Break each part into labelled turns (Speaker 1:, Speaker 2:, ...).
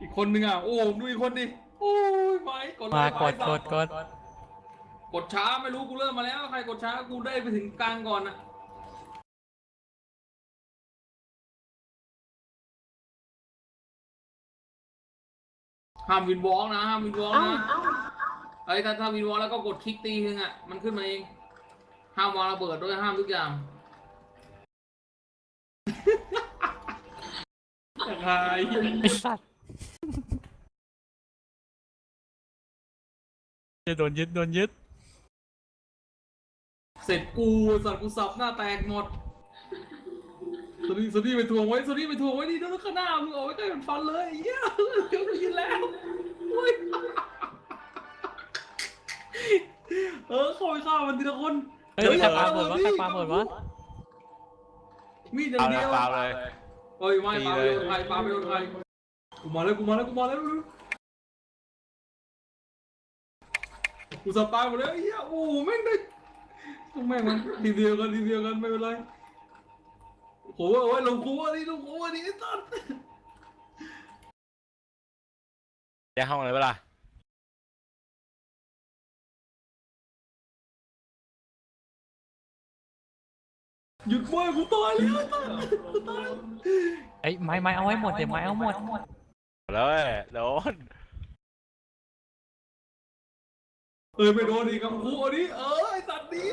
Speaker 1: อีกคนนึงอะ โอ้ดูอีกคนดิ โอ้ยไปกดเลย
Speaker 2: มา
Speaker 1: ไป
Speaker 2: กดกดกด
Speaker 1: กดช้าไม่รู้กูเริ่มมาแล้ว ใครกดช้ากูได้ไปถึงกลางก่อนอะห้ามวินวอล์กนะห้ามวินวอล์ก
Speaker 3: เอ้า
Speaker 1: นะ
Speaker 3: เอ้า
Speaker 1: ไอ้ยถ้าถ้าวินวอล์กแล้วก็กดคลิกตีนึงอะมันขึ้นมาเอง ห้ามวางระเบิดด้วยห้ามทุกอย่างอย่างไร
Speaker 2: ไอ้สัตว์ จะโดนยึดโดนยึด
Speaker 1: เสร็จกูสัตว์กูสับหน้าแตกหมดสวัสดีสวัสดีไปทวงไว้สวัสดีไปทวงไว้ดิแล้วข้างหน้ามึงเอาไว้ใกล้มันฟันเลยไอ้เหี้ยเดี๋ยวได้ยินแล้วโอ้ยเออเข้าไปฆ่ามันทีละคน
Speaker 2: เฮ้ยใครปาหมดวะใครปาหมดวะ
Speaker 1: มีดอย่างเดียว
Speaker 4: เอาละเปล่าเลย
Speaker 1: เฮ้ยไม่ปาไปโดนใครปาไปโดนใครกูมาแล้วกูมาแล้วกูมาแล้ว กูสปายหมดแล้วไอ้เหี้ยโอ้โหแม่งได้ต้องแม่งมันทีเดียวกันทีเดียวกันไม่เป็นไรโอ้โหโอ้ยลงคูอันนี้ลงคูอันนี้ไอ้สัส
Speaker 4: ได้ห้องเลยเปะล่า
Speaker 1: หยุดเว้ยกูตายแล้วตายกูตาย
Speaker 2: ไอ้ยไม้ไม้เอาไว้หมดเดี๋ยวไม้เอาหมด
Speaker 4: แล้วเว้ยโดน
Speaker 1: เออไปโดนอีกกับคูอันนี้เออไอ้สัตว์นี้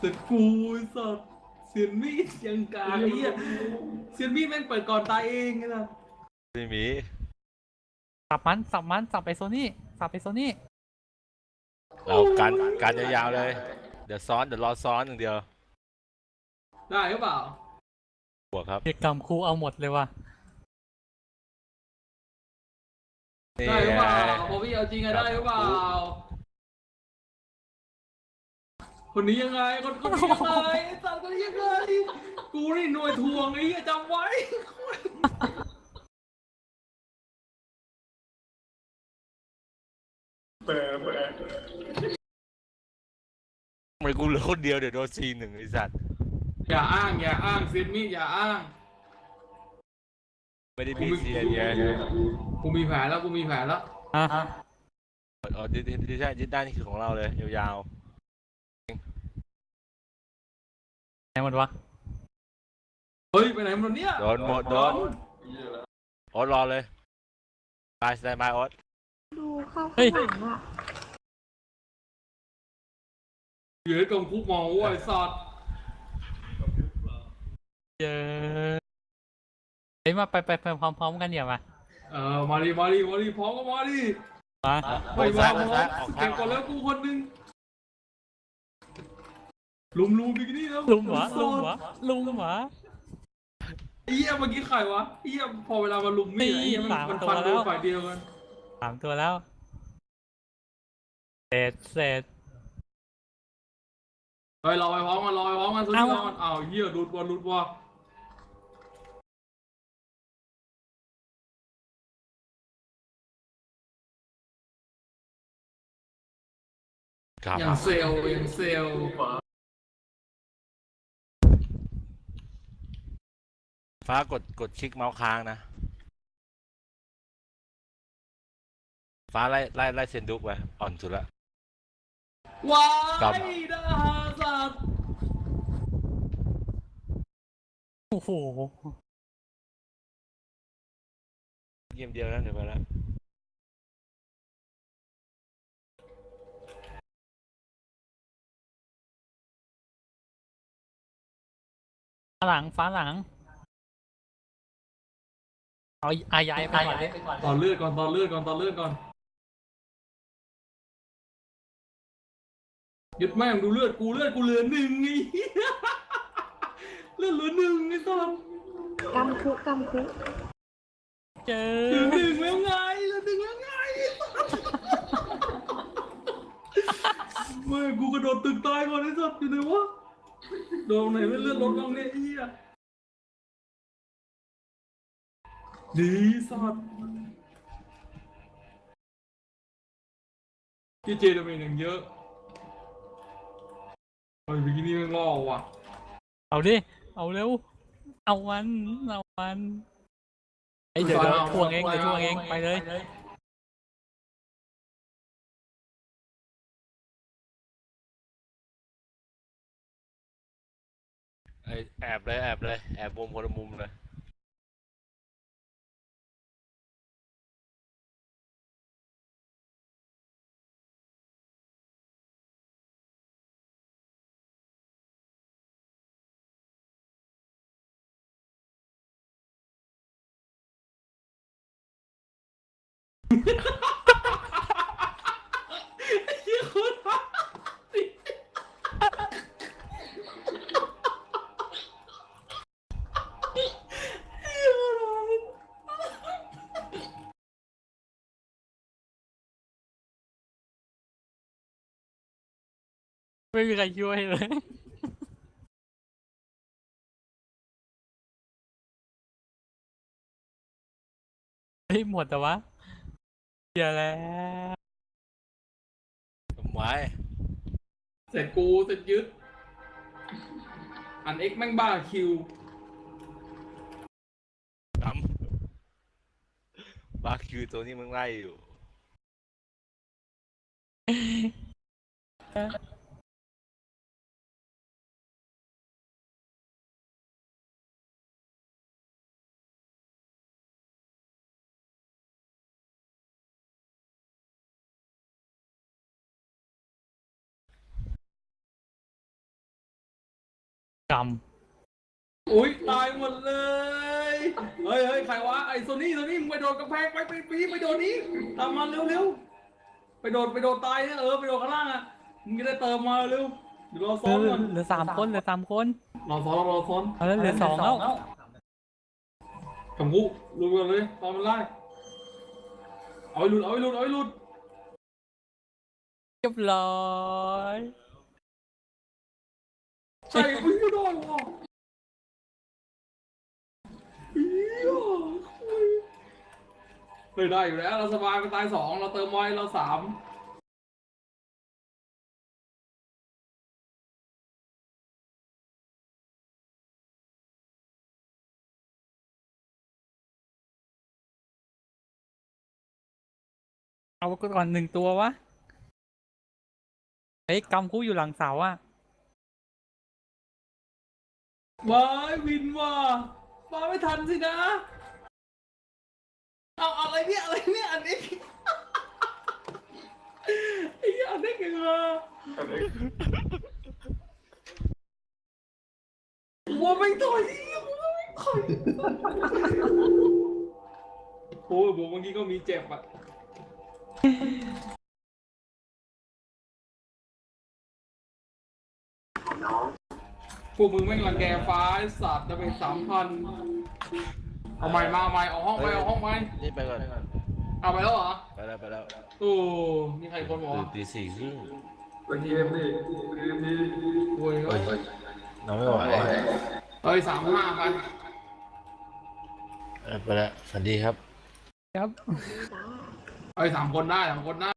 Speaker 1: สึกกูไอ้สัตว์เสียนมีดยังกาไอ้เหี้ยเสียนมีดแม่งเปิดก่อนตายเองไงล่ะ
Speaker 4: ไม่มี
Speaker 2: สับมันสับมันสับไปโซนี่สับไปโซนี่
Speaker 4: เราการการยาวๆเลย เดี๋ยวซ้อนเดี๋ยวรอซ้อนอย่างเดียว
Speaker 1: ได้หรือเปล่า
Speaker 4: บวกครับ
Speaker 2: เด็กกรรมครูเอาหมดเลยว่ะ
Speaker 4: นี่
Speaker 1: ได้หรือเปล่า
Speaker 4: ไง
Speaker 1: พอพี่เอาจริงอะได้หรือเปล่า คนนี้ยังไง คนคนนี้ยังไงไอ้สัตว์คนนี้ยังไง กูนี่หน่วยทวงไอ้เหี้ยจำไว้
Speaker 4: ทำไมกูเหลือคนเดียวเดี๋ยวโดนซีหนึ่งไอ้สัตว์
Speaker 1: อย่าอ้าง อย่าอ้างเซนมี่อย่าอ้าง
Speaker 4: ไม่ได้
Speaker 1: กู
Speaker 4: มี
Speaker 1: มี
Speaker 4: เซียนไง
Speaker 1: กูมีแผนแล้วกูมีแผนแล้ว
Speaker 2: อะ
Speaker 4: อ๋อดิดิดิใช่ดิด้านนี่คือของเราเลยยาว
Speaker 2: ไหนหมดวะ
Speaker 1: เฮ้ยไปไหนมันเนี่ย
Speaker 4: ๆโดนหมดโดนโอ๊ตรอเลยบายสไตล์บายโอ๊ต
Speaker 3: ดูเข้าข้างหลังอะ
Speaker 1: เหยือกองคุกมองว่าไอ้สัตว์
Speaker 2: เจอเฮ้ยมาไปไปไปพร้อมๆกันเดี๋ยวมา
Speaker 1: เออมาดิมาดิมาดิพร้อมก็มาดิ
Speaker 2: มา
Speaker 4: โอ๊ตซ้ายโอ๊ตซ้ายออก
Speaker 1: เก็
Speaker 4: ทาง
Speaker 1: บก่อนแล้วกูคนหนึงลุมลุมบิกินี่แล้ว
Speaker 2: ลุมเหรอลุมเหรอลุมเหรอ
Speaker 1: ไอ้เหี้ยเมื่อกี้ใครวะไอ้เหี้ยพอเวลามาลุมมีดไอ้เหี้ยมัน
Speaker 2: สาม
Speaker 1: มัน
Speaker 2: ตัว
Speaker 1: ฟันโดน
Speaker 2: แล้ว
Speaker 1: ฝ่ายเดียวกัน
Speaker 2: สามตัวแล้วเสร็จเสร็จ
Speaker 1: เฮ้ยรอไปพร้อมกันรอไปพร้อมกันสุด
Speaker 2: เอ้า
Speaker 1: ยอดอ้าวเหี้ยหลุดว่ะหลุดว่ะ
Speaker 4: ครับ
Speaker 1: อย่างเซลล์อย่างเซลล์
Speaker 4: ฟ้ากดกดคลิกเมาส์ค้างนะ ฟ้าไล่ไล่ไล่เซนดุกไปอ่อนสุดละ
Speaker 1: ว้า
Speaker 4: ครับ
Speaker 1: ยดาสัตว์
Speaker 2: โอ้โห
Speaker 4: เกมเดียวนะเดี๋ยวไปแล้ว
Speaker 2: หลังฟ้าหลัง เอาอายายไปก่อนดิ
Speaker 1: ตอนเลือดก่อนตอนเลือดก่อนตอนเลือดก่อนหยุดแม่งดูเลือดกูเลือดกูเหลือหนึ่งไอ้เหี้ยเลือดเหลือหนึ่งไอ้สัตว์
Speaker 3: กำคุกกำคุก
Speaker 2: เจ
Speaker 1: เหลือ
Speaker 2: อ
Speaker 1: หนึ่งแล้วไงเหลือหนึ่งแล้วไงเมื่อกูกระโดดตึกตายก่อนไอ้สัตว์อยู่ไหนวะ โดนไหนไม่เลือดลดบ้างเนี่ยไอ้เหี้ยดีสัตว์พี่เจดาเมจอย่างเยอะเฮ้บิกินี่แม่งล่อว่ะ
Speaker 2: เอาดิ เอาเร็ว เอามัน เอามันไอยเดี๋ยวเดี๋ยวทวงเองเดี๋ยวทวงเองไปเลย
Speaker 4: เอ้ย แอบเลยแอบเลยแอบมุมคนละมุมเลย
Speaker 1: เฮียคนรักเฮียคนรัก
Speaker 2: ไม่มีใครช่วยเลย เฮ้ยหมดแต่วะเดี๋ยวแล้ว
Speaker 4: ทำไม
Speaker 1: เสร็จกูเสร็จยึด อันเอ็กแม่งบ้าคิว
Speaker 4: ทำบาคิวตัวนี้มึงไล่อยู่
Speaker 2: ก
Speaker 1: อุ้ยตายหมดเลย เฮ้ยเฮ้ยใครวะไอ้โซนี่โซนี่มึงไปโดดกระแพงไปไปไปไปโดดนี้ตามมาเร็วเร็วไปโดดไปโดดตายเนี่ยเออไปโดดข้างล่างอะมึงจะได้เติมมาเร็วเดี๋ยวรอำซ้อน
Speaker 2: เหลื
Speaker 1: ก่
Speaker 2: อ
Speaker 1: อน
Speaker 2: เหลือสามคนเหลือสามคน
Speaker 1: รอซ้อนรอซ้อน
Speaker 2: เอาแล้วเหลือสองแล้ว
Speaker 1: ขำกูลุยกันเลยตอนมันไล่เอาไปหลุดเอาไปหลุดเอาไปหลุด
Speaker 2: เรียบร้อย
Speaker 1: ใช่ไม่ได้วะเหี้ยคุยเฮ้ยได้อยู่แล้ว เราสบายไปตายสองเราเติมไว้เราสาม
Speaker 2: เอาก่อนหนึ่งตัววะเฮ้ยกำคู่อยู่หลังเสาอะ
Speaker 1: ว้ายวินว่ะมาไม่ทันสินะ เอาอะไรเนี่ยอะไรเนี่ยอันนี้ไอ้เหี้ยอันนี้กันเหรอวัวไม่ต่อยวัวไม่ต่อยโอ้ยบอกเมื่อกี้ก็มีเจ็บอะ พวกมึงแม่งรังแกฟ้าไอ้สัตว์จะเป็นสามพันเอาใหม่มาเอาใหม่เอาห้องไปเอาห้องไป
Speaker 4: นี่ไปก่อน
Speaker 1: เอาไปแล้วเหรอ
Speaker 4: ไปแล้วไปแล้ว
Speaker 1: โอ้นี่ใครคนบอก
Speaker 4: ตื่น
Speaker 1: ว่า
Speaker 4: ตีสี่ครึ่ง
Speaker 1: โอ้ย
Speaker 4: เฮ้ยนอนไม่ไหว
Speaker 1: เอ้ยสามห้าไป
Speaker 4: เออไปแล้วสวัสดีครับ
Speaker 2: ครับ
Speaker 3: จ้า
Speaker 1: เอ้ยสามคนได้สามคนได้